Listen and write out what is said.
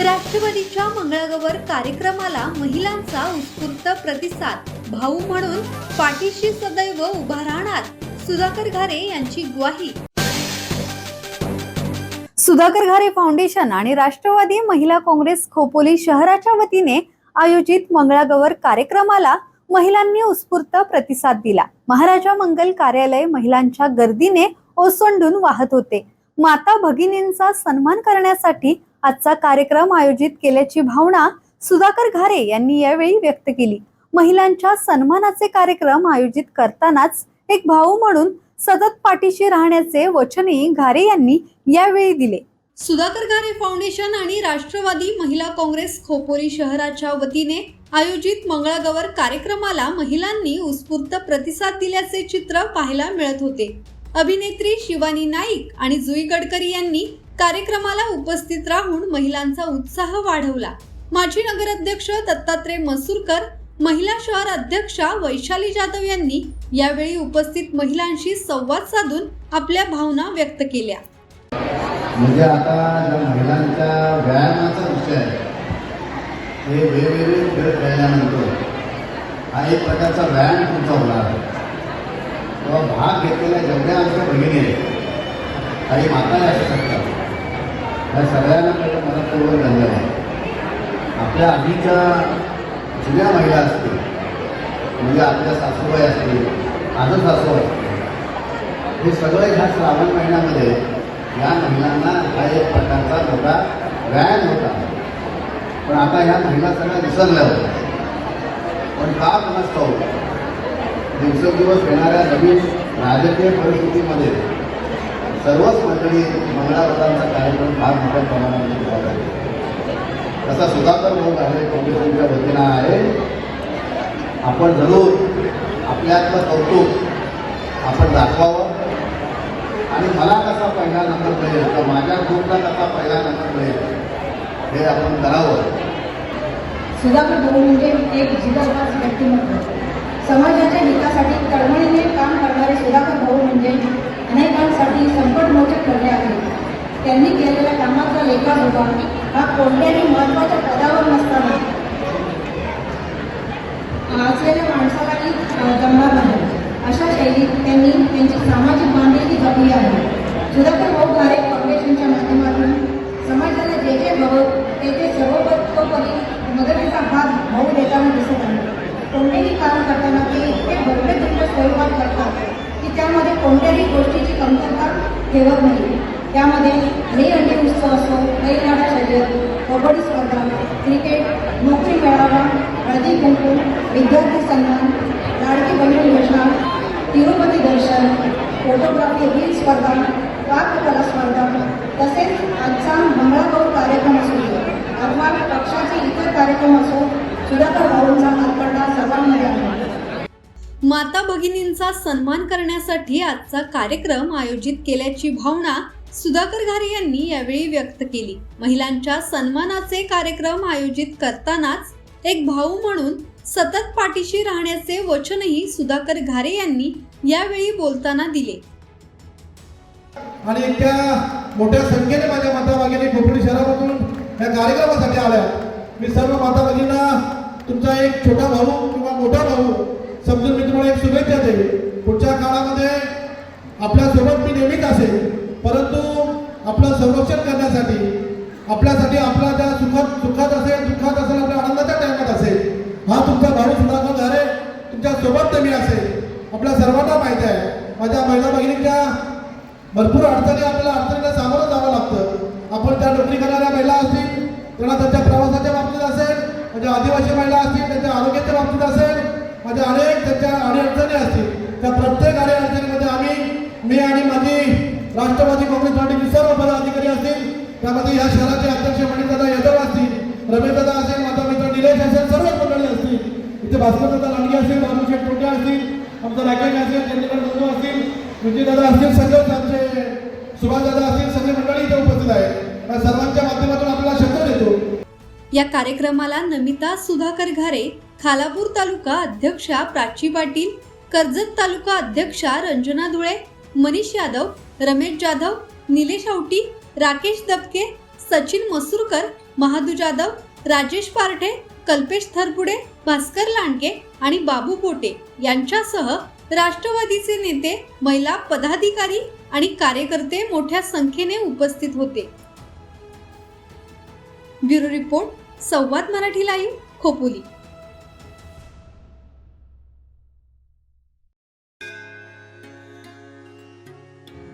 राष्ट्रवादीच्या मंगळागौर कार्यक्रमाला महिलांचा उत्स्फूर्त प्रतिसाद. भाऊ म्हणून पाठीशी सदैव उभा राहणार सुधाकर घारे यांची ग्वाही. सुधाकर घारे फाउंडेशन आणि राष्ट्रवादी महिला काँग्रेस खोपोली शहराच्या वतीने आयोजित मंगळागौर कार्यक्रमाला महिलांनी उत्स्फूर्त प्रतिसाद दिला. महाराजा मंगल कार्यालय महिलांच्या गर्दीने ओसंडून वाहत होते. माता भगिनींचा सन्मान करण्यासाठी आजचा कार्यक्रम आयोजित केल्याची भावना सुधाकर घारे यांनी यावेळी व्यक्त केली. महिलांच्या सन्मानाचे कार्यक्रम आयोजित करतानाच एक भाऊ म्हणून सतत पाठीशी राहण्याचे वचनही घारे यांनी यावेळी दिले. सुधाकर घारे फाउंडेशन आणि राष्ट्रवादी महिला काँग्रेस खोपोरी शहराच्या वतीने आयोजित मंगळागौर कार्यक्रमाला महिलांनी उत्स्फूर्त प्रतिसाद दिल्याचे चित्र पाहायला मिळत होते. अभिनेत्री शिवानी नाईक आणि जुई गडकरी यांनी कार्यक्रमाला उपस्थित राहून महिलांचा उत्साह वाढवला. माजी नगराध्यक्ष दत्तात्रय मसूरकर महिला शहर अध्यक्षा वैशाली जाधव यांनी यावेळी उपस्थित महिलांशी संवाद साधून आपल्या भावना व्यक्त केल्या. म्हणजे आता ज्या महिलांच्या व्यायामाचा विषय आहे हे वेगवेगळे खेळ खेळल्यानंतर हा एक प्रकारचा व्यायाम तुमचा होणार आहे. किंवा भाग घेतलेल्या जेवढ्या आमच्या बहिणी आहेत काही माता असू शकतात ह्या सगळ्यांना माझ्या झालं आहे आपल्या आधीच्या जुन्या महिला असतील म्हणजे आपल्या सासूबाई असतील आजच सासू असतील हे सगळं ह्या श्रावण महिन्यामध्ये या महिलांना हा एक प्रकारचा मोठा व्यायाम होता पण आता ह्या महिला सगळ्या विसरल्या होत्या. पण का कोणाच दिवसेंदिवस येणाऱ्या नवीन राजकीय परिस्थितीमध्ये सर्वच मंडळी मंगळावतांचा कार्यक्रम फार मोठ्या प्रमाणामध्ये घेतात आहे. तसा सुधाकर भाऊ आहे काँग्रेसच्या वतीनं आहे. आपण जरूर आपल्यातलं कौतुक आपण दाखवावं. आणि मला कसा पहिला नंबर मिळेल तर माझ्या ग्रुपला कसा पहिला नंबर मिळेल हे आपण करावं. सुधाकर भाऊ म्हणजे एक जिजाबाज व्यक्तिमत्व. समाजाच्या हितासाठी तळमळीने काम करणारे सुधाकर भाऊ म्हणजे अनेकांसाठी ठरले आहेत. त्यांनी केलेल्या कामाचा लेखाजोखा हा कोणत्याही महत्त्वाच्या पदावर नसताना. असलेल्या माणसालाही जमणार नाही. अशा शैलीत त्यांनी त्यांची सामाजिक बांधिलकी जपली आहे. सुधाकर भाऊ घारे फाउंडेशनच्या माध्यमातून समाजाला जे जे हवं ते ते सर्वतोपरी मदतीचा हात भाऊ देताना दिसत आहे. कोणतेही काम करताना ते इतके तुमच्या स्वरूपात करतात की त्यामध्ये कोणत्याही गोष्टीची कमतरता ठेवत नाही. त्यामध्ये दही उत्सव असो बैलगाडा शर्यत कबड्डी स्पर्धा क्रिकेट नोकरी मेळावा हळदी कुंकू विद्यार्थी सन्मान लाडकी बहिणी योजना तिरुपती दर्शन फोटोग्राफी रील स्पर्धा पाककला स्पर्धा तसेच आजचा मंगळागौर कार्यक्रम असू दे अथवा पक्षाचे इतर कार्यक्रम असो सुधाकर भाऊंचा माता भगिनींचा सन्मान करण्यासाठी आजचा कार्यक्रम आयोजित केल्याची भावना सुधाकर घारे यांनी यावेळी व्यक्त केली. महिलांच्या सन्मानाचे कार्यक्रम आयोजित करतानाच एक भाऊ म्हणून सतत पाठीशी राहण्याचे वचनही सुधाकर घारे यांनी यावेळी बोलताना दिले. आणि इतक्या मोठ्या संख्येने माझ्या माता भगिनी खोपडी शहरामधून या कार्यक्रमासाठी आल्या. मी सर्व माता भगिनींना तुमचा एक छोटा भाऊ किंवा मोठा भाऊ समजून मी तुम्हाला एक शुभेच्छा देईल पुढच्या काळामध्ये आपल्यासोबत मी नेहमीच असेल परंतु आपलं संरक्षण करण्यासाठी आपल्यासाठी आपला ज्या सुखात सुखात असेल दुःखात असेल आपल्या आनंदाच्या टायमात असेल हा तुमचा भाऊ सुधाकर झाले तुमच्यासोबत मी असेल. आपल्या सर्वांना माहिती आहे माझ्या महिला भगिनींच्या भरपूर अडचणी आपल्याला अडचणीला सामोरं जावं लागतं. आपण त्या नोकरी करणाऱ्या महिला असतील त्यांना त्यांच्या प्रवासाच्या बाबतीत असेल म्हणजे आदिवासी महिला असतील त्यांच्या आरोग्याच्या बाबतीत असेल म्हणजे अनेक त्यांच्या अडीअडचणी असतील. त्या प्रत्येक अडीअडचणीमध्ये आम्ही मी आणि माझी राष्ट्रवादी काँग्रेस पार्टीचे सर्व पदाधिकारी असतील त्यामध्ये या शहराचे अध्यक्ष मणिदादा यादव असतील रमेशदादा असेल माझा मित्र निलेश असेल सर्व मंडळी असतील. इथे भास्करदादा लांडगे असतील बाबूशेठ टोटे असतील आमचा नागरिक असेल चंद्रकांत बंधू असतील विजयदादा असतील सगळेच आमचे सुभाषदादा असतील सगळे मंडळी इथे उपस्थित आहेत. या सर्वांच्या माध्यमातून आपल्याला शब्द देतो. या कार्यक्रमाला नमिता सुधाकर घारे खालापूर तालुका अध्यक्षा प्राची पाटील कर्जत तालुका अध्यक्षा रंजना धुळे मनीष यादव रमेश जाधव निलेश आवटी राकेश दबके सचिन मसूरकर महादू जाधव राजेश पारठे कल्पेश थरपुडे भास्कर लांडगे आणि बाबू पोटे यांच्यासह राष्ट्रवादीचे नेते महिला पदाधिकारी आणि कार्यकर्ते मोठ्या संख्येने उपस्थित होते. Bureau report Samvad Marathi live Khopoli.